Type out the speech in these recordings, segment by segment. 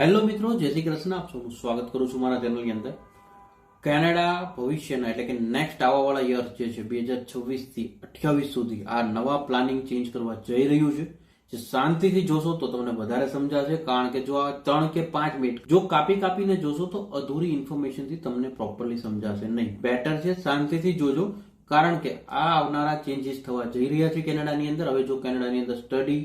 Hello મિત્રો, જય શ્રી કૃષ્ણ. આપ સૌનું સ્વાગત કરું છું મારા ચેનલની અંદર. કેનેડા ભવિષ્યના એટલે કે નેક્સ્ટ આવવાવાળા યર જે છે, બે હજાર છવ્વીસથી અઠ્યાવીસ સુધી આ નવા પ્લાનિંગ ચેન્જ કરવા જઈ રહ્યું છે. જે શાંતિથી જોશો તો તમને વધારે સમજાશે, કારણ કે જો આ ત્રણ કે પાંચ મિનિટ જો કાપી કાપીને જોશો તો અધૂરી ઇન્ફોર્મેશનથી તમને પ્રોપરલી સમજાશે નહીં. બેટર છે, શાંતિથી જોજો, કારણ કે આ આવનારા ચેન્જીસ થવા જઈ રહ્યા છે કેનેડાની અંદર. હવે જો કેનેડાની અંદર study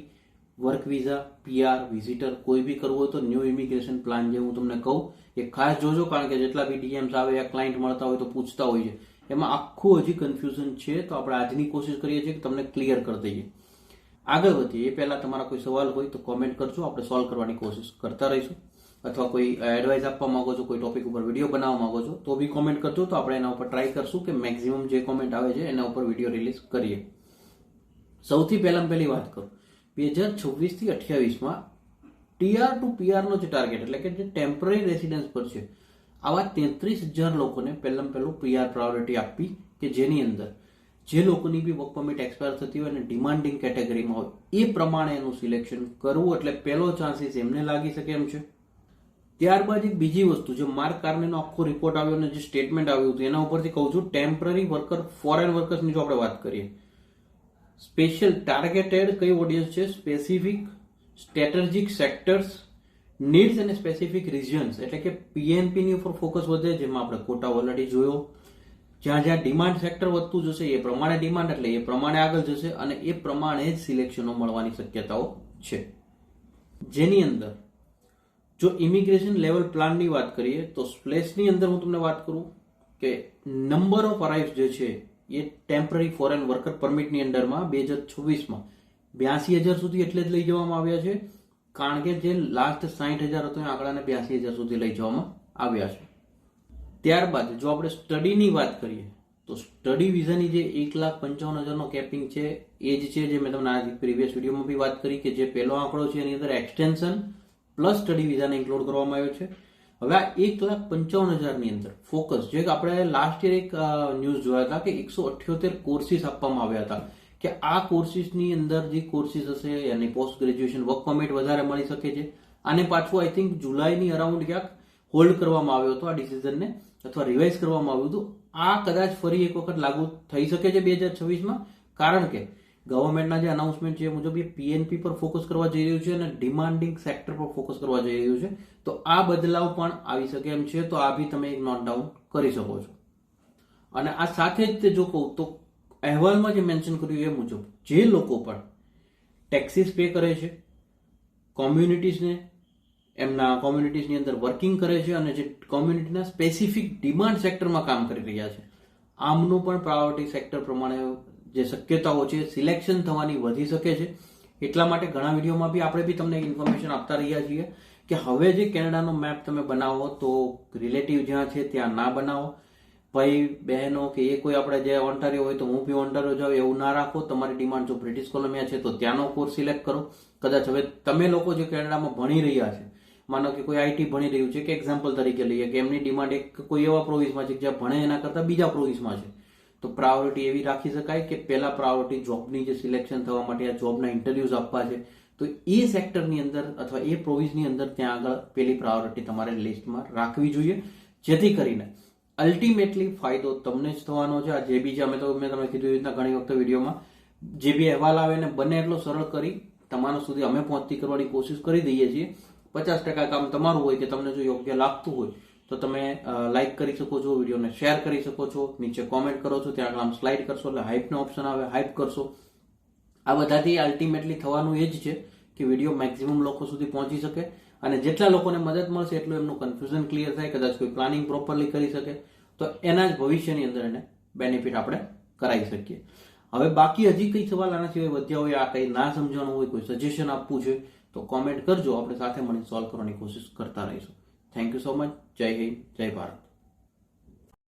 work visa PR visitor, કોઈ બી કરવું હોય તો ન્યૂ ઇમિગ્રેશન પ્લાન જે હું તમને કહું, એ ખાસ જોજો, કારણ કે જેટલા બી ડીએમ્સ આવે યા ક્લાયન્ટ મળતા હોય તો પૂછતા હોય છે. એમાં આખું હજી કન્ફ્યુઝન છે, તો આપણે આજની કોશિશ કરીએ છીએ કે તમને ક્લિયર કરી દઈએ. આગળ વધીએ. એ પહેલા તમારા કોઈ સવાલ હોય તો કોમેન્ટ કરજો. આપણે સોલ્વ કરવાની કોશિશ કરતા રહીશું. અથવા કોઈ એડવાઇસ આપવા માંગો છો, કોઈ ટોપિક ઉપર વીડિયો બનાવવા માંગો છો, તો બી કોમેન્ટ કરજો. તો આપણે એના ઉપર ટ્રાય કરશું કે મેક્સિમમ જે કોમેન્ટ આવે છે, એના ઉપર વીડિયો રિલીઝ કરીએ. સૌથી પહેલાં પહેલી વાત કરું. બે હજાર છવ્વીસથી અઠ્યાવીસમાં ટીઆર ટુ પીઆરનો જે ટાર્ગેટ એટલે કે જે ટેમ્પરરી રેસિડન્સ પર છે, આવા તેત્રીસ હજાર લોકોને પહેલાં પહેલું પીઆર પ્રાયોરિટી આપવી કે જેની અંદર જે લોકોની બી વર્ક પરમિટ એક્સપાયર થતી હોય અને ડિમાન્ડિંગ કેટેગરીમાં હોય, એ પ્રમાણે એનું સિલેક્શન કરવું, એટલે પહેલો ચાન્સીસ એમને લાગી શકે એમ છે. ત્યારબાદ એક બીજી વસ્તુ, જે માર્ક કાર્નેનો આખો રિપોર્ટ આવ્યો અને જે સ્ટેટમેન્ટ આવ્યું હતું, એના ઉપરથી કહું છું ટેમ્પરરી વર્કર ફોરેન વર્કર્સની જો આપણે વાત કરીએ સ્પેશિયલ ટાર્ગેટેડ કઈ ઓડિયન્સ છે? સ્પેસિફિક સ્ટ્રેટેજિક સેક્ટર્સ નીડ્સ અને સ્પેસિફિક રિજન્સ એટલે કે પીએમપીની ઉપર ફોકસ વધે, જેમાં આપણે કોટા ઓલરેડી જોયો. જ્યાં જ્યાં ડિમાન્ડ સેક્ટર વધતું જશે, એ પ્રમાણે ડિમાન્ડ એટલે એ પ્રમાણે આગળ જશે અને એ પ્રમાણે જ સિલેક્શનો મળવાની શક્યતાઓ છે. જેની અંદર, જો ઇમિગ્રેશન લેવલ પ્લાનની વાત કરીએ, તો સ્પ્લેશની અંદર હું તમને વાત કરું કે નંબર ઓફ અરાઇવ્સ જે છે એ ટેમ્પરરી ફોરેન વર્કર પરમિટની અંડરમાં બે હજાર છવ્વીસમાં બ્યાસી હજાર સુધી એટલે જ લઈ જવામાં આવ્યા છે. કારણ કે જે લાસ્ટ સાઠ હજાર હતો એ આંકડાને બ્યાસી હજાર સુધી લઈ જવામાં આવ્યા છે. ત્યારબાદ જો આપણે સ્ટડીની વાત કરીએ, તો સ્ટડી વિઝાની જે એક લાખ પંચાવન હજારનો કેપિંગ છે, એ જ છે જે મેં તમને આ પ્રીવિયસ વિડીયોમાં બી વાત કરી કે જે પહેલો આંકડો છે એની અંદર એક્સટેન્શન પ્લસ સ્ટડી વિઝાને ઇન્ક્લુડ કરવામાં આવ્યો છે. હવે આ એક લાખ પંચાવન હજારની અંદર. ફોકસ જે આપણે લાસ્ટ યર એક ન્યૂઝ જોયા હતા કે એકસો અઠ્યોતેર કોર્સિસ આપવામાં આવ્યા હતા. કે આ કોર્સિસની અંદર જે કોર્સિસ હશે એની પોસ્ટ ગ્રેજ્યુએશન વર્ક પરમિટ વધારે મળી શકે છે. આને પાછું આઈ થિંક જુલાઈની અરાઉન્ડ ક્યાંક હોલ્ડ કરવામાં આવ્યો હતો આ ડિસિઝનને અથવા રિવાઇઝ કરવામાં આવ્યું હતું. આ કદાચ ફરી એક વખત લાગુ થઈ શકે છે બે હજાર છવ્વીસમાં. કારણ કે ગવર્મેન્ટના જે અનાઉન્સમેન્ટ છે મુજબ એ પીએનપી પર ફોકસ કરવા જઈ રહ્યું છે અને ડિમાન્ડિંગ સેક્ટર પર ફોકસ કરવા જઈ રહ્યું છે. તો આ બદલાવ પણ આવી શકે એમ છે. તો આ બી તમે એક નોટ ડાઉન કરી શકો છો. અને આ સાથે જ તે જો કહું તો અહેવાલમાં જે મેન્શન કર્યું એ મુજબ જે લોકો પણ ટેક્સીસ પે કરે છે કોમ્યુનિટીઝને એમના કોમ્યુનિટીઝની અંદર વર્કિંગ કરે છે અને જે કોમ્યુનિટીના સ્પેસિફિક ડિમાન્ડ સેક્ટરમાં કામ કરી રહ્યા છે. આમનું પણ પ્રાયોરિટી સેક્ટર પ્રમાણે જે શક્યતાઓ છે સિલેક્શન થવાની વધી શકે છે. એટલા માટે ઘણા વિડીયોમાં બી આપણે બી તમને ઇન્ફોર્મેશન આપતા રહ્યા છીએ કે હવે જે કેનેડાનો મેપ તમે બનાવો તો રિલેટિવ જ્યાં છે ત્યાં ના બનાવો. ભાઈ, બહેનો કે એ કોઈ આપણે જે ઓન્ટારિયો હોય તો હું બી ઓન્ટારિયો જાઉં, એવું ના રાખો. તમારી ડિમાન્ડ જો બ્રિટિશ કોલંબિયા છે તો ત્યાંનો કોર્સ સિલેક્ટ કરો. કદાચ હવે તમે લોકો જે કેનેડામાં ભણી રહ્યા છે, માનો કે કોઈ આઈટી ભણી રહ્યું છે, કે એક્ઝામ્પલ તરીકે લઈએ કે એમની ડિમાન્ડ એક કોઈ એવા પ્રોવિસમાં છે જ્યાં ભણે એના કરતાં બીજા પ્રોવિસમાં છે. તો પ્રાયોરિટી એવી રાખી શકાય કે પહેલા પ્રાયોરિટી જોબની જે સિલેક્શન થવા માટે આ જોબના ઇન્ટરવ્યુઝ આપવા છે, તો એ સેક્ટરની અંદર અથવા એ પ્રોવિઝની અંદર ત્યાં આગળ પેલી પ્રાયોરિટી તમારે લિસ્ટમાં રાખવી જોઈએ, જેથી કરીને અલ્ટિમેટલી ફાયદો તમને જ થવાનો છે. આ જે બી અમે તો મેં તમને કીધું રીતના ઘણી વખત વિડીયોમાં, જે બી અહેવાલ આવે ને બને એટલો સરળ કરી, તમારા સુધી અમે પહોંચતી કરવાની કોશિશ કરી દઈએ છીએ. પચાસ ટકા કામ તમારું હોય કે તમને જો યોગ્ય લાગતું હોય તો તમે લાઈક કરી શકો છો, વિડીયોને શેર કરી શકો છો, નીચે કોમેન્ટ કરો છો, ત્યાં આગળ આમ સ્લાઇડ કરશો એટલે હાઇપનો ઓપ્શન આવે હાઇપ કરશો. આ બધાથી અલ્ટિમેટલી થવાનું એ જ છે કે વીડિયો મેક્સિમમ લોકો સુધી પહોંચી શકે અને જેટલા લોકોને મદદ મળશે એટલું એમનું કન્ફ્યુઝન ક્લિયર થાય, કદાચ કોઈ પ્લાનિંગ પ્રોપરલી કરી શકે. તો એના જ ભવિષ્યની અંદર એને બેનિફિટ આપણે કરાવી શકીએ. હવે બાકી હજી કઈ સવાલ આના સિવાય વધ્યા હોય, આ કંઈ ના સમજવાનું હોય, કોઈ સજેશન આપવું છે, તો કોમેન્ટ કરજો, આપણે સાથે મળીને સોલ્વ કરવાની કોશિશ કરતા રહીશું. થેન્ક યુ સો મચ જય હિન્દ જય ભારત